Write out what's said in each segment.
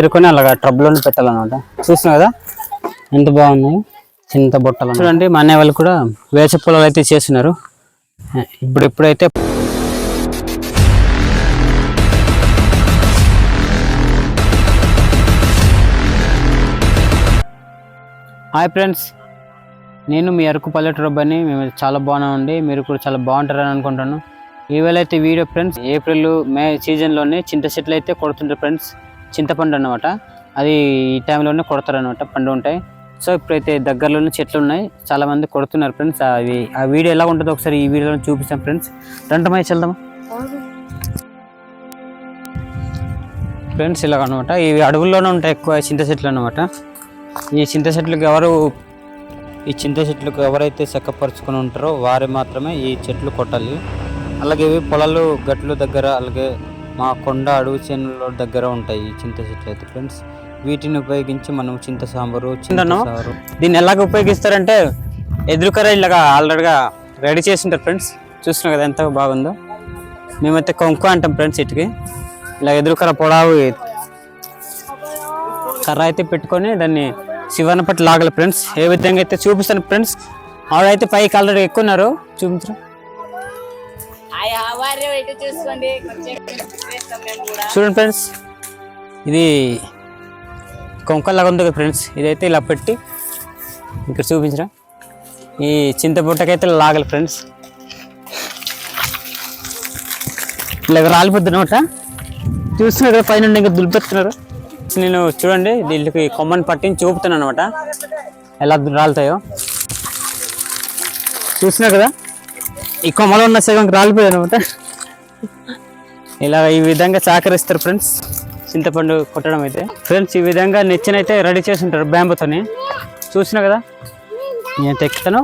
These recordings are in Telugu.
ఎరుకొని అలాగా ట్రబ్లోనే పెట్టాలన్నమాట. చూసిన కదా? ఎంత బాగున్నాయి? చింత బుట్టలు చూడండి మా అన్నయ్య వాళ్ళు కూడా వేస పొలాలు అయితే చేస్తున్నారు. ఇప్పుడు ఇప్పుడైతే హాయ్ ఫ్రెండ్స్ నేను మీ అరకు పల్లెటూరు అబ్బాయిని. మేము చాలా బాగున్నామండి మీరు కూడా చాలా బాగుంటారని అనుకుంటాను ఈవేళ అయితే వీడియో ఫ్రెండ్స్ ఏప్రిల్ మే సీజన్లోనే చింత చెట్లు అయితే కొడుతుంటారు ఫ్రెండ్స్. చింతపండు అనమాట అది ఈ టైంలోనే కొడతారు అనమాట పండు ఉంటాయి. సో ఇప్పుడైతే దగ్గరలోనే చెట్లు ఉన్నాయి. చాలామంది కొడుతున్నారు ఫ్రెండ్స్. అవి ఆ వీడియో ఎలా ఉంటుందో ఒకసారి ఈ వీడియోలో చూపిస్తాం ఫ్రెండ్స్. రంటమై వెళ్దాం ఫ్రెండ్స్ ఇలాగ అనమాట ఇవి అడవుల్లోనే ఉంటాయి ఎక్కువ చింత చెట్లు అనమాట ఈ చింత చెట్లకు ఎవరు ఈ చింత చెట్లకు ఎవరైతే చక్కపరుచుకొని ఉంటారో వారి మాత్రమే ఈ చెట్లు కొట్టాలి. అలాగే ఇవి పొలాలు గట్లు దగ్గర అలాగే మా కొండ అడవి చేనుల దగ్గర ఉంటాయి ఈ చింత చెట్లు అయితే ఫ్రెండ్స్ వీటిని ఉపయోగించి మనం చింత సాంబారు చింత సాంబారు. దీన్ని ఎలాగ ఉపయోగిస్తారంటే ఎదురుకర ఇలాగా ఆల్రెడీగా రెడీ చేసింటారు ఫ్రెండ్స్ చూస్తున్నాం కదా ఎంత బాగుందో. మేమైతే కొంకు అంటాం ఫ్రెండ్స్ ఇటుకి. ఇలా ఎదురుకర పొడావు కర్ర అయితే పెట్టుకొని దాన్ని శివన పట్టు లాగల ఫ్రెండ్స్ ఏ విధంగా అయితే చూపిస్తాను ఫ్రెండ్స్ ఆవిడైతే పైకి ఆల్రెడీ ఎక్కున్నారు. చూపించరు? చూడండి ఫ్రెండ్స్ ఇది కొంకల్లాగా ఉంది కదా ఫ్రెండ్స్ ఇదైతే ఇలా పెట్టి ఇక్కడ చూపించరా ఈ చింతపొట్టకైతే లాగలి ఫ్రెండ్స్. ఇలా రాలిపోద్ది చూస్తున్నారు కదా పైన ఇంకా దులిపెత్తున్నారు నేను చూడండి దీనికి కొమ్మని పట్టిని చూపుతున్నాను అనమాట. ఎలా రాలుతాయో. చూస్తున్నారు కదా? ఈ కొమ్మలో ఉన్న సగం రాలిపోయాయి అనమాట ఇలా ఈ విధంగా సహకరిస్తారు ఫ్రెండ్స్. చింతపండు కొట్టడం అయితే. ఫ్రెండ్స్ ఈ విధంగా నెచ్చినైతే రెడీ చేసి ఉంటారు బ్యాంబుతోని. చూసినా కదా? నేను తెక్కుతాను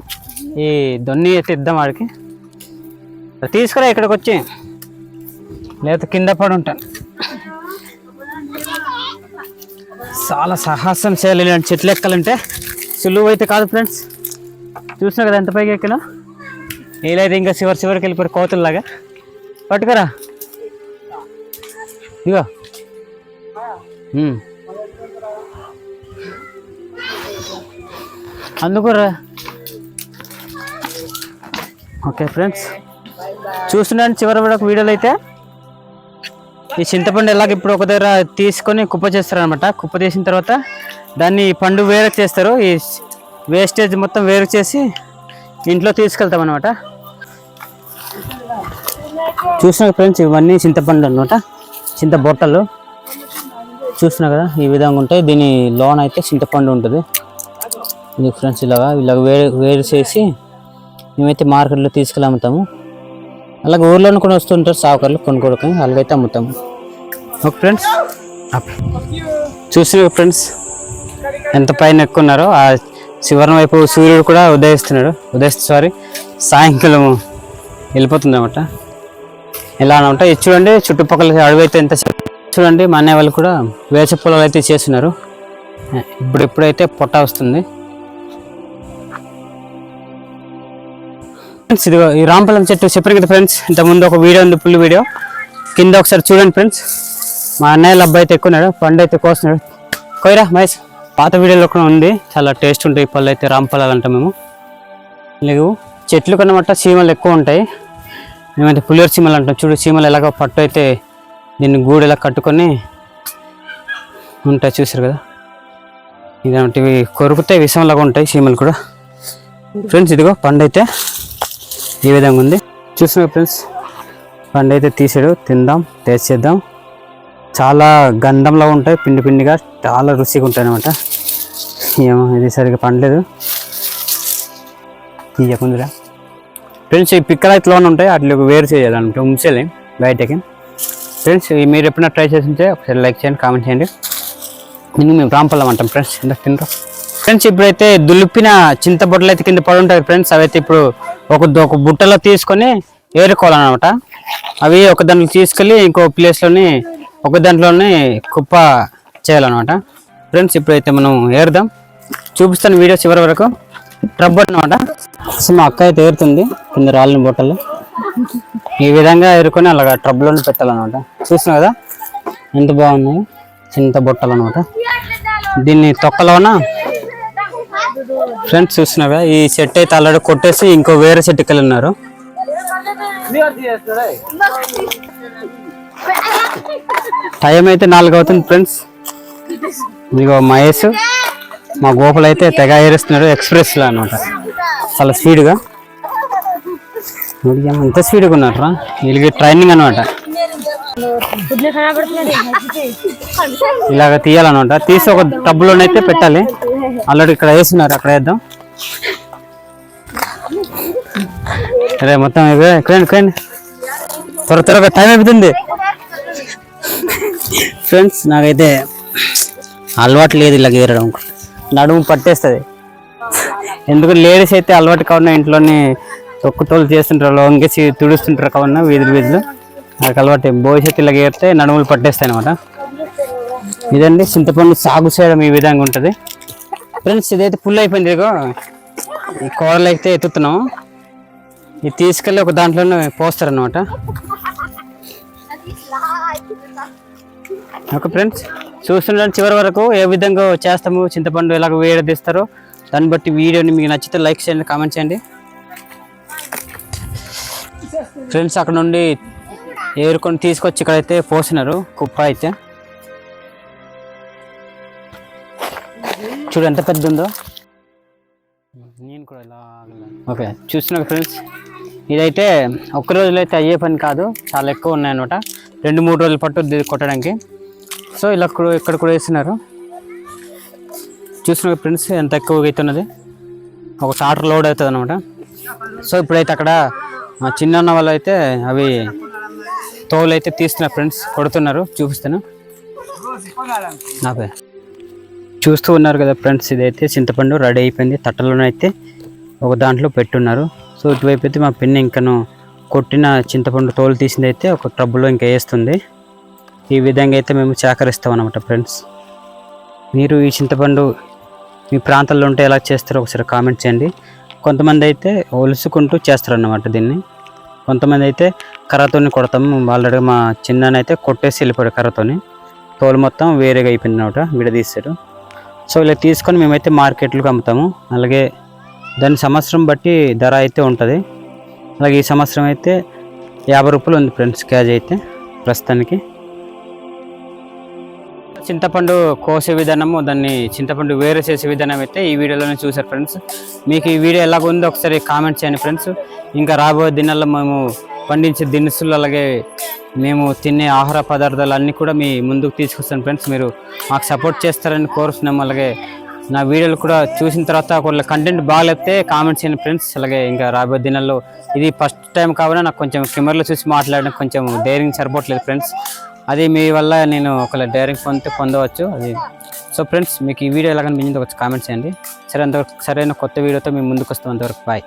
ఈ దొన్ని అయితే ఇద్దాం వాడికి తీసుకురా ఇక్కడికి వచ్చి లేకపోతే కింద పడి ఉంటాను చాలా సాహసం చేయాలి ఇలాంటి చెట్లు ఎక్కాలంటే సులువు అయితే కాదు ఫ్రెండ్స్. చూసినా కదా ఎంత పైకి ఎక్కినా? వీలైతే ఇంకా చివరి చివరికి వెళ్ళిపోయి కోతుల్లాగా? పట్టుకురా. ఇగో. అందుకురా ఓకే ఫ్రెండ్స్. చూస్తున్నాను చివరి వరకు వీడియోలు అయితే ఈ చింతపండు ఎలాగ ఇప్పుడు ఒక దగ్గర తీసుకొని కుప్ప చేస్తారనమాట కుప్ప చేసిన తర్వాత దాన్ని ఈ పండు వేరు చేస్తారు. ఈ వేస్టేజ్ మొత్తం వేరు చేసి ఇంట్లో తీసుకెళ్తాం అనమాట చూసిన ఫ్రెండ్స్ ఇవన్నీ చింతపండు అనమాట చింత బొట్టలు. చూస్తున్నా కదా ఈ విధంగా ఉంటాయి. దీని లోన్ అయితే చింతపండు ఉంటుంది. ఇది ఫ్రెండ్స్ ఇలాగా ఇలాగ వేరు వేరు చేసి మేమైతే మార్కెట్లో తీసుకెళ్ళి అమ్ముతాము అలాగే ఊర్లోనే కూడా వస్తుంటారు సావుకారులు కొనుక్కోవడానికి అలాగైతే అమ్ముతాము. Okay friends. చూసిన ఫ్రెండ్స్ ఎంత పైన ఎక్కున్నారో ఆ శివరం వైపు సూర్యుడు కూడా ఉదయిస్తున్నాడు. ఉదయిస్తు సారీ సాయంకాలం వెళ్ళిపోతుంది అన్నమాట. ఎలా ఉంటాయి. చూడండి చుట్టుపక్కల అడవి అయితే ఎంత చూడండి మా అన్నయ్య వాళ్ళు కూడా వేస పొలాలు అయితే చేస్తున్నారు. ఇప్పుడు ఇప్పుడైతే పొట్ట వస్తుంది. ఫ్రెండ్స్ ఇదిగో ఈ రాంపలం చెట్టు చెప్పారు కదా ఫ్రెండ్స్ ఇంతకుముందు ఒక వీడియో ఉంది ఫుల్ వీడియో. కింద ఒకసారి చూడండి ఫ్రెండ్స్ మా అన్నయ్య అబ్బాయి అయితే ఎక్కున్నాడు పండు అయితే కోస్తున్నాడు కోయరా మహేష్. పాత వీడియోలో కూడా ఉంది చాలా టేస్ట్ ఉంటాయి పళ్ళు అయితే రాంపలాలు అంటాం మేము. లేవు చెట్లు కన్నమాట చీమలు ఎక్కువ ఉంటాయి. మేమైతే పులియర్ చీమలు అంటాం చూడు చీమలు ఎలాగో పట్టు అయితే దీన్ని గూడు ఎలా కట్టుకొని ఉంటాయి చూసారు కదా? ఇలాంటివి కొరుకుతే విషంలాగా ఉంటాయి చీమలు కూడా. ఫ్రెండ్స్ ఇదిగో పండు అయితే ఈ విధంగా ఉంది. చూసినా ఫ్రెండ్స్ పండు అయితే తీసాడు. తిందాం టేస్ట్ చేద్దాం. చాలా గంధంలో ఉంటాయి పిండి పిండిగా చాలా రుచిగా ఉంటాయి అనమాట ఏమో ఇది సరిగ్గా పండలేదు. తీయకుందిరా. ఫ్రెండ్స్ ఈ పిక్కలు ఇట్లా ఉంటాయి. వాటిలో వేరు చేయాలన్నమాట ఉంచాలి బయటకి. ఫ్రెండ్స్ మీరు ఎప్పుడైనా ట్రై చేసి ఉంటే ఒకసారి లైక్ చేయండి కామెంట్ చేయండి. దీన్ని మేము రాంపల్లం అంటాం ఫ్రెండ్స్. ఎంత తింటాం ఫ్రెండ్స్ ఇప్పుడైతే దులిపిన చింతబొట్టలు అయితే కింద పడి ఉంటాయి ఫ్రెండ్స్. అవైతే ఇప్పుడు ఒక ఒక బుట్టలో తీసుకొని ఏరుకోవాలన్నమాట. అవి ఒక దాంట్లో తీసుకెళ్ళి ఇంకో ప్లేస్లోని ఒక దాంట్లోనే కుప్ప చేయాలన్నమాట. ఫ్రెండ్స్ ఇప్పుడైతే మనం ఏరుదాం. చూపిస్తాను వీడియో చివరి వరకు. ట్రబ్ అనమాట సో మా అక్క అయితే ఏరుతుంది కింద రాళ్ళని బొట్టలు. ఈ విధంగా ఏరుకొని అలాగా ట్రబ్లో పెట్టాలన్నమాట. చూసిన కదా? ఎంత బాగున్నాయి? చింత బొట్టలు అనమాట దీన్ని తొక్కలోన? ఫ్రెండ్స్ చూస్తున్నావా ఈ చెట్టు అయితే ఆల్రెడీ కొట్టేసి ఇంకో వేరే చెట్టుకి వెళ్ళి ఉన్నారు టైం అయితే నాలుగు అవుతుంది ఫ్రెండ్స్. ఇదిగో మహేష్. మా గోపులు అయితే తెగ ఏరుస్తున్నాడు ఎక్స్ప్రెస్లో అనమాట చాలా స్పీడ్గా. ఎంత స్పీడ్గా ఉన్నారా వీళ్ళకి ట్రైనింగ్ అనమాట ఇలాగ తీయాలన్నమాట. తీసి ఒక టబ్బులోనైతే పెట్టాలి. ఆల్రెడీ ఇక్కడ వేస్తున్నారు అక్కడ వేద్దాం. అరే మొత్తం ఇవే. ఎక్కడండి ఎక్కడండి? త్వర త్వరగా టైం అయిపోతుంది. ఫ్రెండ్స్ నాకైతే అలవాటు లేదు ఇలా గీరడం నడుము పట్టేస్తుంది. ఎందుకు లేడీస్ అయితే అలవాటు కావున ఇంట్లోనే తొక్కుతోలు చేస్తుంటారు వంగేసి తుడుస్తుంటారు కావున వీధులు వీధులు. నాకు అలవాటు బోయ్స్ అయితే ఇలా గీరితే నడుములు పట్టేస్తాయి అనమాట ఇదండి చింతపండు సాగు చేయడం ఈ విధంగా ఉంటుంది. ఫ్రెండ్స్ ఇదైతే ఫుల్ అయిపోయింది ఇదిగో. ఈ కూరలు అయితే ఎత్తుతున్నాం ఇది తీసుకెళ్ళి ఒక దాంట్లోనే పోస్తారనమాట ఓకే ఫ్రెండ్స్ చూస్తుండండి చివరి వరకు ఏ విధంగా చేస్తాము చింతపండు ఎలాగ వేడి తీస్తారో దాన్ని బట్టి వీడియోని మీకు నచ్చితే లైక్ చేయండి కామెంట్ చేయండి. ఫ్రెండ్స్ అక్కడ నుండి ఏరుకొని తీసుకొచ్చి ఇక్కడైతే పోసినారు కుప్ప అయితే. చూడు ఎంత పెద్ద ఉందో. నేను కూడా ఇలా ఓకే చూస్తున్నా ఫ్రెండ్స్. ఇదైతే ఒక్క అయితే అయ్యే పని కాదు చాలా ఎక్కువ ఉన్నాయన్నమాట. రెండు మూడు రోజులు పట్టు కొట్టడానికి. సో ఇలా కూడా- ఇక్కడ కూడా వేస్తున్నారు చూసిన ఫ్రెండ్స్ ఎంత ఎక్కువగా అవుతున్నది. ఒక ట్రాక్టర్ లోడ్ అవుతుంది అనమాట సో ఇప్పుడైతే అక్కడ మా చిన్న వాళ్ళు అయితే అవి తోలు అయితే తీస్తున్నారు ఫ్రెండ్స్ కొడుతున్నారు. చూపిస్తాను నాపే చూస్తూ ఉన్నారు కదా ఫ్రెండ్స్ ఇదైతే చింతపండు రెడీ అయిపోయింది. తట్టలోనైతే ఒక దాంట్లో పెట్టున్నారు. సో ఇటువైపు అయితే మా పిన్ని ఇంకను కొట్టిన చింతపండు తోలు తీసింది అయితే ఒక ట్రబ్బులో ఇంకా వేస్తుంది. ఈ విధంగా అయితే మేము సేకరిస్తాం అనమాట ఫ్రెండ్స్. మీరు ఈ చింతపండు మీ ప్రాంతాల్లో ఉంటే ఎలా చేస్తారో ఒకసారి కామెంట్ చేయండి. కొంతమంది అయితే ఒలుసుకుంటూ చేస్తారన్నమాట దీన్ని. కొంతమంది అయితే కర్రతోని కొడతాము ఆల్రెడీ మా చిన్ననైతే కొట్టేసి వెళ్ళిపోయాడు కర్రతోని. తోలు మొత్తం వేరేగా అయిపోయింది అనమాట విడదీశాడు. సో ఇలా తీసుకొని మేమైతే మార్కెట్లకు అమ్ముతాము. అలాగే దాని సంవత్సరం బట్టి ధర అయితే ఉంటుంది. అలాగే ఈ సంవత్సరం అయితే యాభై రూపాయలు ఉంది ఫ్రెండ్స్ క్యాజ్ అయితే ప్రస్తుతానికి. చింతపండు కోసే విధానము దాన్ని చింతపండు వేరు చేసే విధానం అయితే ఈ వీడియోలోనే చూసారు ఫ్రెండ్స్. మీకు ఈ వీడియో ఎలాగ ఉందో ఒకసారి కామెంట్ చేయండి ఫ్రెండ్స్. ఇంకా రాబోయే దినాల్లో మేము పండించే దినుసులు అలాగే మేము తినే ఆహార పదార్థాలు అన్నీ కూడా మీ ముందుకు తీసుకొస్తాను ఫ్రెండ్స్. మీరు మాకు సపోర్ట్ చేస్తారని కోరుతున్నాము అలాగే నా వీడియోలు కూడా చూసిన తర్వాత ఒకవేళ కంటెంట్ బాగాలేస్తే కామెంట్ చేయండి ఫ్రెండ్స్. అలాగే ఇంకా రాబోయే దినాల్లో ఇది ఫస్ట్ టైం కాబట్టి నాకు కొంచెం కెమెరాలో చూసి మాట్లాడడం కొంచెం ధైర్యం సరిపోవట్లేదు ఫ్రెండ్స్. అది మీ వల్ల నేను ఒకవేళ డైరింగ్ పొందితే పొందవచ్చు అది. సో ఫ్రెండ్స్ మీకు ఈ వీడియో ఎలా కనిపించిందో ఒక కామెంట్ చేయండి. సరే అంతవరకు సరైన కొత్త వీడియోతో మేము ముందుకు వస్తాం. అంతవరకు బాయ్